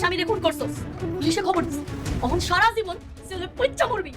স্বামী খুন করছস পুলিশে খবর দিস অহন সারা জীবন ছেলে পইচ্চা মরবি।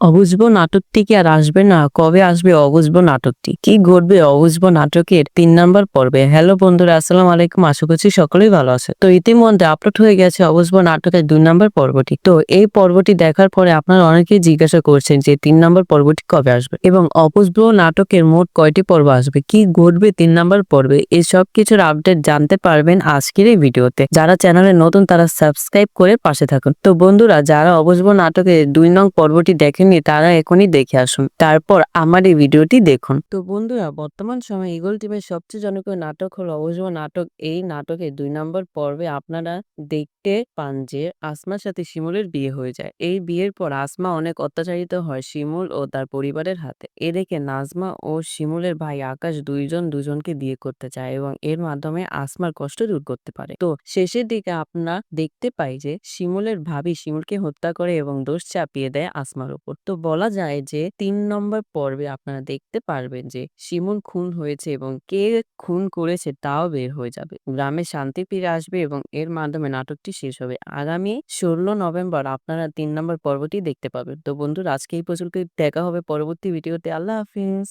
অবুঝবো নাটকটি কি আর আসবে না? কবে আসবে অবুঝবো নাটকটি? কি ঘটবে অবুঝবো নাটকের তিন নাম্বার পর্বে? হ্যালো বন্ধুরা, আসসালামু আলাইকুম। আশা করছি সকলেই ভালো আছে তো ইতিমধ্যে আপলোড হয়ে গেছে অবুঝবো নাটকের দুই নাম্বার পর্বটি। তো এই পর্বটি দেখার পরে আপনারা অনেকেই জিজ্ঞাসা করছেন যে তিন নাম্বার পর্বটি কবে আসবে? এবং অবুঝবো নাটকের মোট কয়টি পর্ব আসবে? কি ঘটবে তিন নাম্বার পর্বে? এই সব কিছুর আপডেট জানতে পারবেন আজকের এই ভিডিওতে। যারা চ্যানেলে নতুন, তারা সাবস্ক্রাইব করে পাশে থাকুন। তো বন্ধুরা, যারা অবুঝবো নাটকের দুই নং পর্বটি দেখেননি তারা এখনই দেখে আসুন। তারপর আমার এই ভিডিওটি দেখুন। তো বন্ধুরা, বর্তমান সময়ে ইগল টিমের সবচেয়ে জনপ্রিয় নাটক হলো অবুঝবো নাটক। এই নাটকের দুই নম্বর পর্বে আপনারা দেখতে পান যে আসমার সাথে শিমুলের বিয়ে হয়ে যায়। এই বিয়ের পর আসমা অনেক অত্যাচারিত হয় শিমুল ও তার পরিবারের হাতে। এ দেখে নাজমা ও শিমুলের ভাই আকাশ দুইজন দুজনকে বিয়ে করতে চায় এবং এর মাধ্যমে আসমার কষ্ট দূর করতে পারে। তো শেষের দিকে আপনারা দেখতে পাই যে শিমুলের ভাবি শিমুলকে হত্যা করে এবং দোষ চাপিয়ে দেয় আসমার উপর তো বলা যায় যে, তিন নম্বর পর্বে আপনারা দেখতে পারবেন যে, শিমুল খুন হয়েছে এবং কে খুন করেছে তাও বের হয়ে যাবে। গ্রামে শান্তি ফিরে আসবে এবং এর মাধ্যমে নাটকটি শেষ হবে। আগামী ষোলো নভেম্বর আপনারা তিন নম্বর পর্বটি দেখতে পাবেন। তো বন্ধুরা, আজকে এই পর্যন্ত দেখা হবে পরবর্তী ভিডিওতে। আল্লাহ হাফিজ।